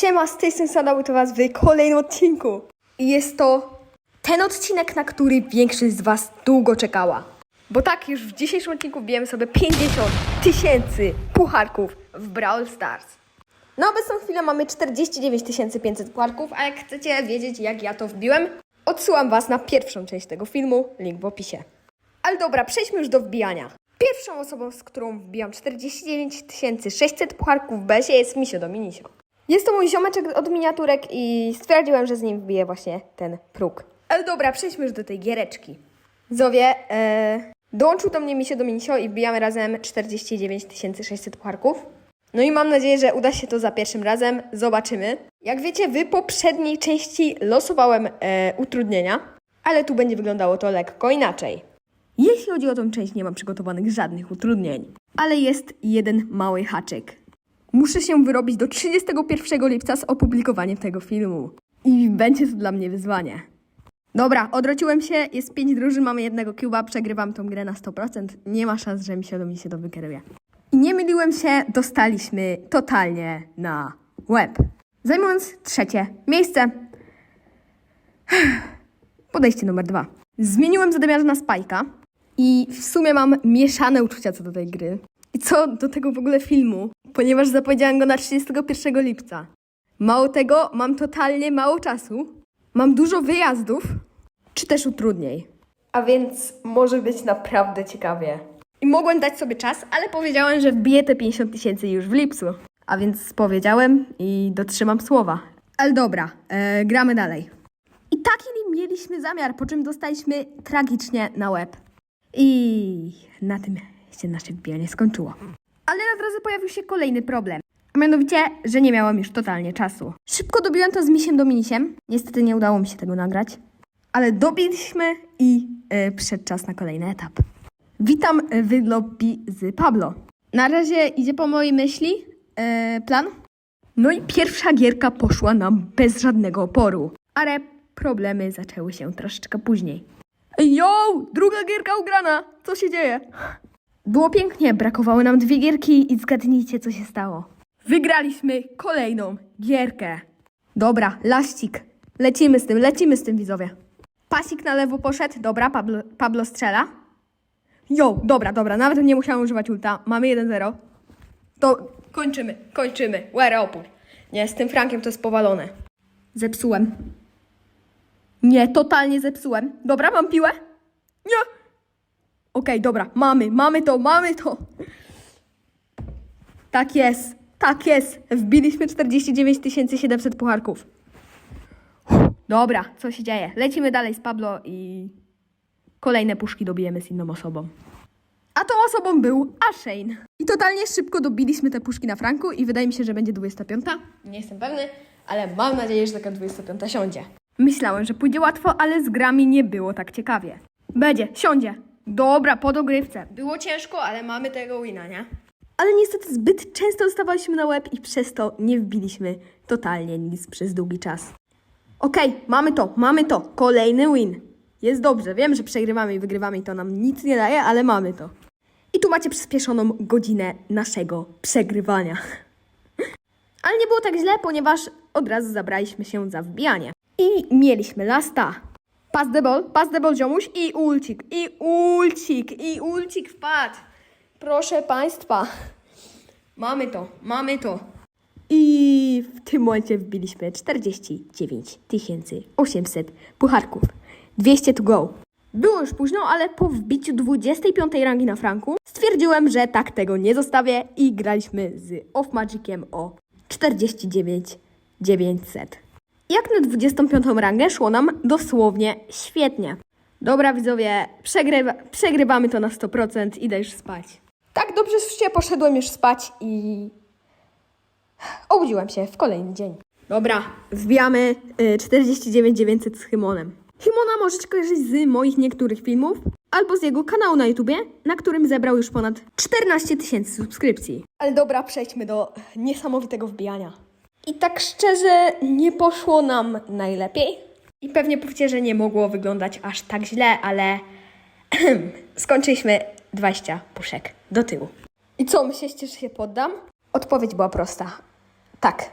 Siema, z tej strony to Was w kolejnym odcinku. Jest to ten odcinek, na który większość z Was długo czekała. Bo tak, już w dzisiejszym odcinku wbijemy sobie 50 tysięcy pucharków w Brawl Stars. Na obecną chwilę mamy 49 500 pucharków, a jak chcecie wiedzieć, jak ja to wbiłem, odsyłam Was na pierwszą część tego filmu, link w opisie. Ale dobra, przejdźmy już do wbijania. Pierwszą osobą, z którą wbijam 49 600 pucharków w besie jest Misio Dominisio. Jest to mój ziomeczek od miniaturek i stwierdziłem, że z nim wbiję właśnie ten próg. Ale dobra, przejdźmy już do tej giereczki. Zowie, e, dołączył do mnie Misio Dominisio i wbijamy razem 49 600 pucharków. No i mam nadzieję, że uda się to za pierwszym razem. Zobaczymy. Jak wiecie, w poprzedniej części losowałem e, utrudnienia, ale tu będzie wyglądało to lekko inaczej. Jeśli chodzi o tą część, nie mam przygotowanych żadnych utrudnień, ale jest jeden mały haczyk. Muszę się wyrobić do 31 lipca z opublikowaniem tego filmu. I będzie to dla mnie wyzwanie. Dobra, odwróciłem się, jest pięć drużyn, mamy jednego cuba, przegrywam tą grę na 100%. Nie ma szans, że mi się do mnie się to wykieruje. I nie myliłem się, dostaliśmy totalnie na łeb. Zajmując trzecie miejsce, Podejście numer dwa. Zmieniłem zadymiarza na Spajka i w sumie mam mieszane uczucia co do tej gry. I co do tego w ogóle filmu, ponieważ zapowiedziałem go na 31 lipca. Mało tego, mam totalnie mało czasu, mam dużo wyjazdów, czy też utrudniej. A więc może być naprawdę ciekawie. I mogłem dać sobie czas, ale powiedziałem, że wbiję te 50 tysięcy już w lipcu. A więc powiedziałem i dotrzymam słowa. Ale dobra, e, gramy dalej. I taki mieliśmy zamiar, po czym dostaliśmy tragicznie na łeb. I na tym się nasze wbijanie skończyło. Ale na drodze pojawił się kolejny problem. A mianowicie, że nie miałam już totalnie czasu. Szybko dobiłem to z misiem Dominisiem. Niestety nie udało mi się tego nagrać. Ale dobiliśmy i yy, przyszedł czas na kolejny etap. Witam w lobby z Pablo. Na razie idzie po mojej myśli yy, plan. No i pierwsza gierka poszła nam bez żadnego oporu. Ale problemy zaczęły się troszeczkę później. Yo! Druga gierka ugrana! Co się dzieje? Było pięknie, brakowały nam dwie gierki i zgadnijcie, co się stało. Wygraliśmy kolejną gierkę. Dobra, laścik. Lecimy z tym, lecimy z tym, widzowie. Pasik na lewo poszedł. Dobra, Pablo, Pablo strzela. Jo, dobra, dobra, nawet nie musiałam używać ulta. Mamy 1-0. To kończymy, kończymy. Łere opór. Nie, z tym Frankiem to jest powalone. Zepsułem. Nie, totalnie zepsułem. Dobra, mam piłę? Nie. Okej, dobra, mamy, mamy to, mamy to. Tak jest, tak jest. Wbiliśmy 49 700 pucharków. Dobra, co się dzieje? Lecimy dalej z Pablo i kolejne puszki dobijemy z inną osobą. A tą osobą był Ashane. I totalnie szybko dobiliśmy te puszki na Franku i wydaje mi się, że będzie 25. Nie jestem pewny, ale mam nadzieję, że taka 25 siądzie. Myślałem, że pójdzie łatwo, ale z grami nie było tak ciekawie. Będzie, siądzie. Dobra, po dogrywce. Było ciężko, ale mamy tego wina, nie? Ale niestety zbyt często dostawaliśmy na łeb i przez to nie wbiliśmy totalnie nic przez długi czas. Okej, mamy to, mamy to. Kolejny win. Jest dobrze, wiem, że przegrywamy i wygrywamy i to nam nic nie daje, ale mamy to. I tu macie przyspieszoną godzinę naszego przegrywania. Ale nie było tak źle, ponieważ od razu zabraliśmy się za wbijanie. I mieliśmy lasta. Pass the ball, pass the ball ziomuś i ulcik, i ulcik, i ulcik wpadł. Proszę Państwa. Mamy to, mamy to. I w tym momencie wbiliśmy 49 800 pucharków. 200 to go. Było już późno, ale po wbiciu 25 rangi na franku stwierdziłem, że tak tego nie zostawię i graliśmy z Off Magiciem o 49 900. Jak na 25 rangę szło nam dosłownie świetnie. Dobra widzowie, przegrywa, przegrywamy to na 100%, idę już spać. Tak dobrze się poszedłem już spać i obudziłem się w kolejny dzień. Dobra, wbijamy y, 49 900 z Hymonem. Himona możecie kojarzyć z moich niektórych filmów albo z jego kanału na YouTubie, na którym zebrał już ponad 14 tysięcy subskrypcji. Ale dobra, przejdźmy do niesamowitego wbijania. I tak szczerze, nie poszło nam najlepiej. I pewnie powiecie, że nie mogło wyglądać aż tak źle, ale skończyliśmy 20 puszek do tyłu. I co, myślicie, że się poddam? Odpowiedź była prosta. Tak.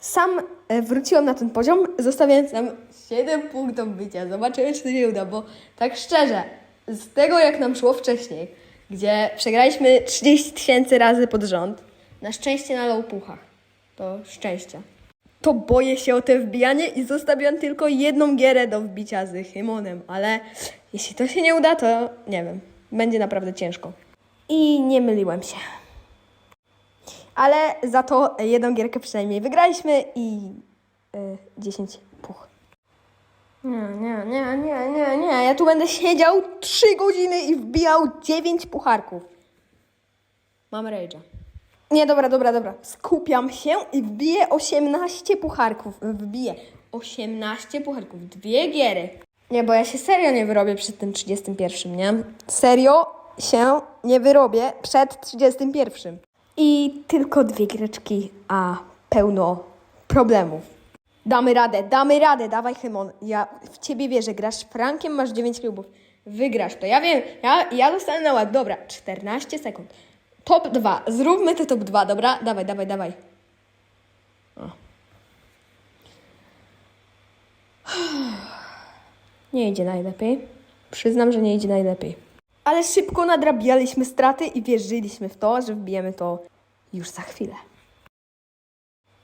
Sam e, wróciłam na ten poziom, zostawiając nam 7 punktów bycia. Zobaczymy, czy to się uda, bo tak szczerze, z tego jak nam szło wcześniej, gdzie przegraliśmy 30 tysięcy razy pod rząd, na szczęście na lowpuchach, to szczęście, to boję się o te wbijanie i zostawiam tylko jedną gierę do wbicia z Hymonem, ale jeśli to się nie uda, to nie wiem, będzie naprawdę ciężko. I nie myliłem się. Ale za to jedną gierkę przynajmniej wygraliśmy i y, 10 puch. Nie, nie, nie, nie, nie, nie. Ja tu będę siedział 3 godziny i wbijał 9 pucharków. Mam rage'a. Nie, dobra, dobra, dobra. Skupiam się i wbiję 18 pucharków. Wbiję 18 pucharków. Dwie giery. Nie, bo ja się serio nie wyrobię przed tym 31, nie? Serio się nie wyrobię przed 31. I tylko dwie giereczki, a pełno problemów. Damy radę, damy radę, dawaj Hymon. Ja w ciebie wierzę, grasz Frankiem, masz 9 klubów. Wygrasz to. Ja wiem, ja, ja dostanę na ład. Dobra, 14 sekund. Top 2. Zróbmy te top 2, dobra? Dawaj, dawaj, dawaj. O. Nie idzie najlepiej. Przyznam, że nie idzie najlepiej. Ale szybko nadrabialiśmy straty i wierzyliśmy w to, że wbijemy to już za chwilę.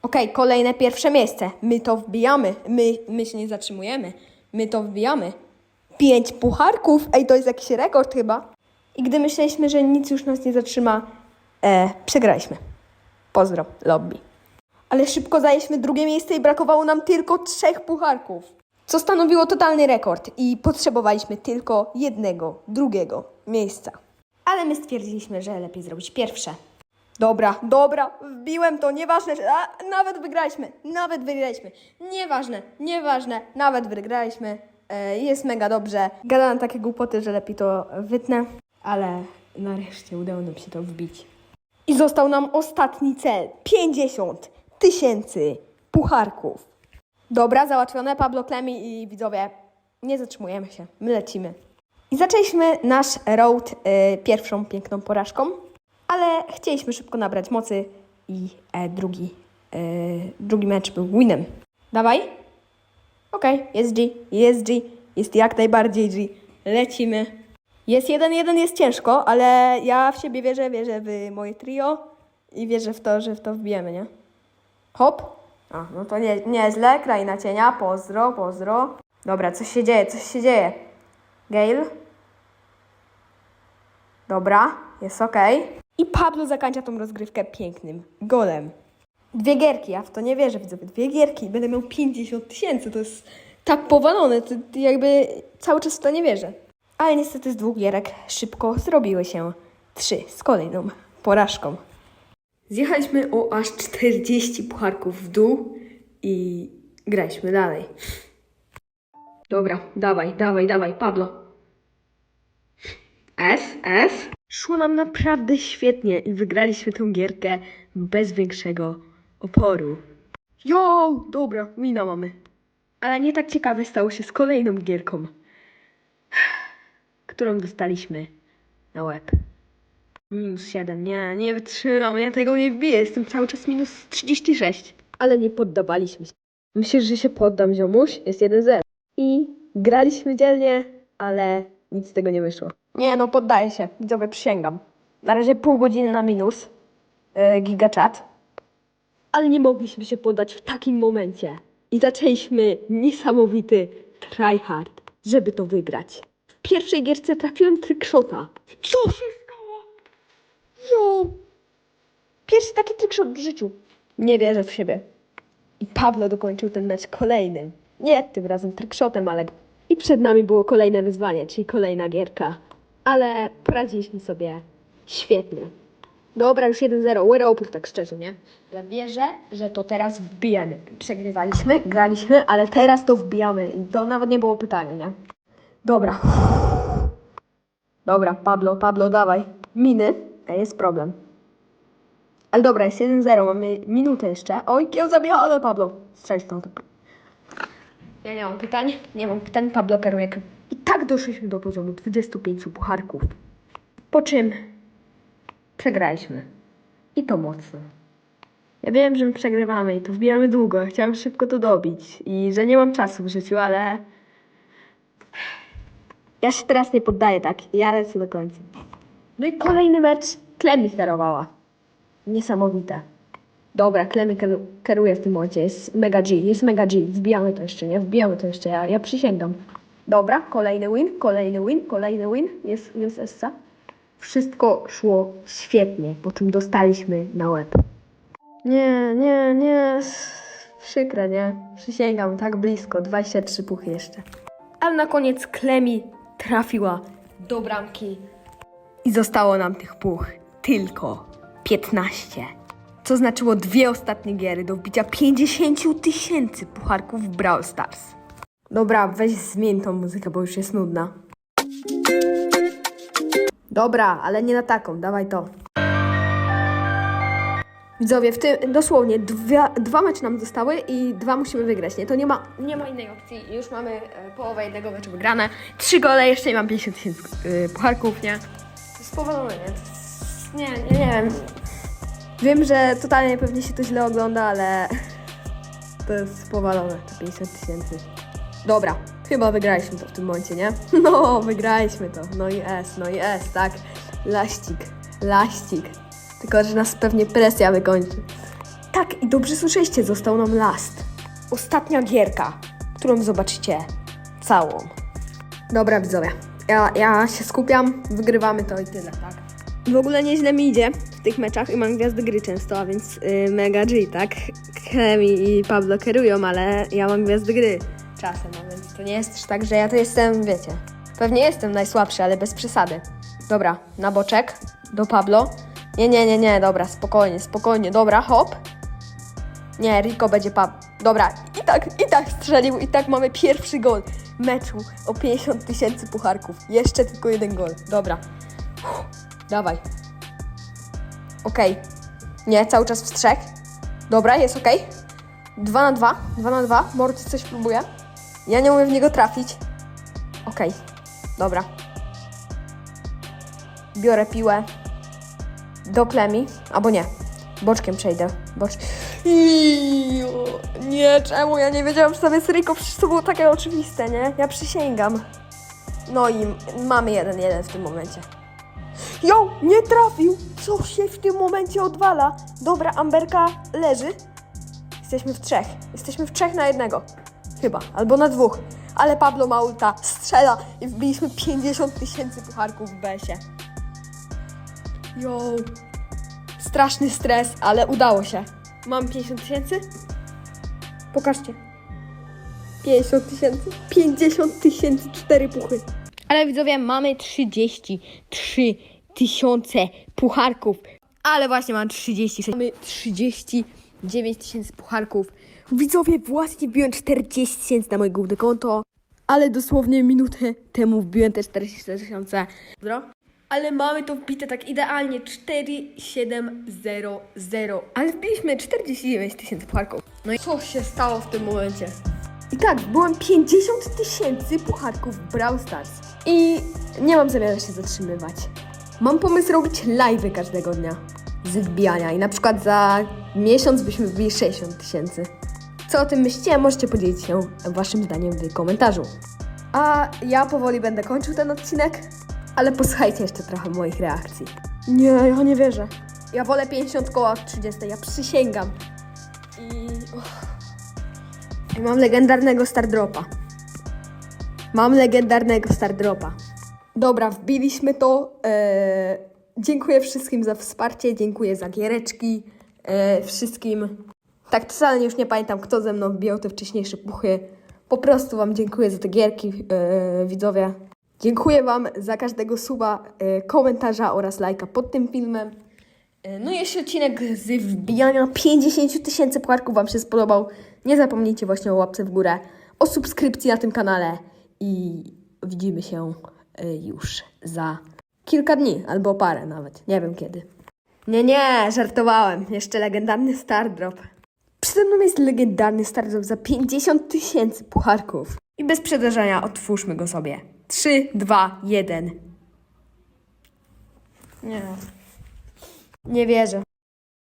Okej, kolejne pierwsze miejsce. My to wbijamy. My, my się nie zatrzymujemy. My to wbijamy. Pięć pucharków. Ej, to jest jakiś rekord chyba. I gdy myśleliśmy, że nic już nas nie zatrzyma, e, przegraliśmy. Pozdro, lobby. Ale szybko zajęliśmy drugie miejsce i brakowało nam tylko trzech pucharków. Co stanowiło totalny rekord i potrzebowaliśmy tylko jednego, drugiego miejsca. Ale my stwierdziliśmy, że lepiej zrobić pierwsze. Dobra, dobra, wbiłem to, nieważne, a, nawet wygraliśmy, nawet wygraliśmy, nieważne, nieważne, nawet wygraliśmy, e, jest mega dobrze. Gadałam takie głupoty, że lepiej to wytnę, ale nareszcie udało nam się to wbić. I został nam ostatni cel, 50 tysięcy pucharków. Dobra, załatwione, Pablo Klemi i widzowie, nie zatrzymujemy się, my lecimy. I zaczęliśmy nasz road e, pierwszą piękną porażką, ale chcieliśmy szybko nabrać mocy i e, drugi, e, drugi mecz był winem. Dawaj. Okej, jest G, jest G, jest jak najbardziej G. Lecimy. Jest jeden, jeden, jest ciężko, ale ja w siebie wierzę, wierzę w moje trio i wierzę w to, że w to wbijemy, nie? Hop. A, no to nie, nieźle, kraina cienia, pozdro, pozdro. Dobra, coś się dzieje, coś się dzieje. Gale. Dobra, jest ok. I Pablo zakończa tą rozgrywkę pięknym golem. Dwie gierki, ja w to nie wierzę, widzowie. Dwie gierki, będę miał 50 tysięcy, to jest tak powalone, to jakby cały czas w to nie wierzę. Ale niestety z dwóch gierek szybko zrobiły się trzy z kolejną porażką. Zjechaliśmy o aż 40 pucharków w dół i graliśmy dalej. Dobra, dawaj, dawaj, dawaj, Pablo. S, S. Szło nam naprawdę świetnie i wygraliśmy tę gierkę bez większego oporu. Jo, dobra, wina mamy. Ale nie tak ciekawe stało się z kolejną gierką, którą dostaliśmy na łeb. Minus 7, nie, nie wytrzymam, ja tego nie wbiję, jestem cały czas minus 36. Ale nie poddawaliśmy się. Myślisz, że się poddam, ziomuś? Jest 1-0. I graliśmy dzielnie, ale nic z tego nie wyszło. Nie, no poddaję się, widzowie, przysięgam. Na razie pół godziny na minus, yy, gigachat. Ale nie mogliśmy się poddać w takim momencie. I zaczęliśmy niesamowity tryhard, żeby to wygrać. Pierwszej gierce trafiłem trickshota. Co się stało? Jo! Pierwszy taki trickshot w życiu. Nie wierzę w siebie. I Pablo dokończył ten mecz kolejnym. Nie tym razem trickshotem, ale... I przed nami było kolejne wyzwanie, czyli kolejna gierka. Ale poradziliśmy sobie świetnie. Dobra, już 1-0. We're open, tak szczerze, nie? Ale wierzę, że to teraz wbijemy. Przegrywaliśmy, graliśmy, ale teraz to wbijamy. I to nawet nie było pytania, nie? Dobra. Dobra, Pablo, Pablo, dawaj. Miny. Jest problem. Ale dobra, jest 1-0, mamy minutę jeszcze. Oj, kieł ale Pablo. Strzelić to. Ja nie mam pytań, nie mam pytań, Pablo kieruje. I tak doszliśmy do poziomu 25 pucharków. Po czym przegraliśmy. I to mocno. Ja wiem, że my przegrywamy i to wbijamy długo. Chciałam szybko to dobić i że nie mam czasu w życiu, ale ja się teraz nie poddaję tak. Ja lecę do końca. No i kolejny mecz Klemi sterowała. Niesamowite. Dobra, Klemy kieruje w tym momencie. Jest mega G, jest mega G. Wbijamy to jeszcze, nie? Wbijamy to jeszcze, ja, ja przysięgam. Dobra, kolejny win, kolejny win, kolejny win. Jest, jest Essa. Wszystko szło świetnie, po czym dostaliśmy na łeb. Nie, nie, nie. Przykre, nie? Przysięgam, tak blisko. 23 puchy jeszcze. Ale na koniec Klemi trafiła do bramki. I zostało nam tych puch tylko 15. Co znaczyło dwie ostatnie giery do wbicia 50 tysięcy pucharków Brawl Stars. Dobra, weź zmień tą muzykę, bo już jest nudna. Dobra, ale nie na taką, dawaj to. Widzowie, w tym dosłownie dwa, dwa mecze nam zostały i dwa musimy wygrać, nie? To nie ma, nie ma innej opcji. Już mamy e, połowę jednego meczu wygrane. Trzy gole, jeszcze nie mam 50 tysięcy e, pucharków, nie? To jest powalone, nie? To nie, nie, wiem. Wiem, że totalnie pewnie się to źle ogląda, ale to jest powalone, te 50 tysięcy. Dobra, chyba wygraliśmy to w tym momencie, nie? No, wygraliśmy to. No i S, no i S, tak. Laścik, laścik. Tylko, że nas pewnie presja wykończy. Tak, i dobrze słyszeliście, został nam last. Ostatnia gierka, którą zobaczycie całą. Dobra, widzowie. Ja, ja się skupiam, wygrywamy to i tyle, tak? W ogóle nieźle mi idzie w tych meczach i mam gwiazdy gry często, a więc yy, mega G, tak? Kemi i Pablo kierują, ale ja mam gwiazdy gry czasem, a więc to nie jest tak, że ja to jestem, wiecie, pewnie jestem najsłabszy, ale bez przesady. Dobra, na boczek, do Pablo. Nie, nie, nie, nie, dobra, spokojnie, spokojnie, dobra, hop. Nie, Rico będzie pap. Dobra, i tak, i tak strzelił, i tak mamy pierwszy gol meczu o 50 tysięcy pucharków. Jeszcze tylko jeden gol. Dobra. Uff, dawaj. Okej. Nie, cały czas w trzech. Dobra, jest okej. Dwa na dwa, dwa na dwa. Morty coś próbuje. Ja nie umiem w niego trafić. Okej, dobra. Biorę piłę do klemi, albo nie. Boczkiem przejdę. Bocz... Iu, nie, czemu? Ja nie wiedziałam, że tam jest Rico, przecież to było takie oczywiste, nie? Ja przysięgam. No i mamy jeden, jeden w tym momencie. Jo, nie trafił! Co się w tym momencie odwala? Dobra, Amberka leży. Jesteśmy w trzech. Jesteśmy w trzech na jednego. Chyba, albo na dwóch. Ale Pablo ma ulta, strzela i wbiliśmy 50 tysięcy pucharków w besie. Jo. Straszny stres, ale udało się. Mam 50 tysięcy? Pokażcie. 50 tysięcy? 50 tysięcy, cztery puchy. Ale widzowie, mamy 33 tysiące pucharków. Ale właśnie mam 36. Mamy 39 tysięcy pucharków. Widzowie, właśnie wbiłem 40 tysięcy na moje główne konto. Ale dosłownie minutę temu wbiłem te 44 tysiące. Dobra? Ale mamy to wbite tak idealnie 4700. Ale wbiliśmy 49 tysięcy pucharków. No i co się stało w tym momencie? I tak, byłem 50 tysięcy pucharków w Brawl Stars. I nie mam zamiaru się zatrzymywać. Mam pomysł robić live'y każdego dnia z wbijania i na przykład za miesiąc byśmy wbili 60 tysięcy. Co o tym myślicie? Możecie podzielić się waszym zdaniem w komentarzu. A ja powoli będę kończył ten odcinek, ale posłuchajcie jeszcze trochę moich reakcji. Nie, ja nie wierzę. Ja wolę 50 koła od 30, ja przysięgam. I... uff. I mam legendarnego Stardropa. Mam legendarnego Stardropa. Dobra, wbiliśmy to. Eee, dziękuję wszystkim za wsparcie, dziękuję za giereczki. Eee, wszystkim. Tak totalnie już nie pamiętam, kto ze mną wbijał te wcześniejsze puchy. Po prostu Wam dziękuję za te gierki, eee, widzowie. Dziękuję Wam za każdego suba, eee, komentarza oraz lajka pod tym filmem. E, No i jeśli odcinek z wbijania 50 tysięcy pucharków Wam się spodobał, nie zapomnijcie właśnie o łapce w górę, o subskrypcji na tym kanale i widzimy się e, już za kilka dni, albo parę nawet, nie wiem kiedy. Nie, nie, żartowałem. Jeszcze legendarny Stardrop. Przede mną jest legendarny Stardrop za 50 tysięcy pucharków. I bez przedłużania otwórzmy go sobie. 3, 2, 1. Nie. Nie wierzę.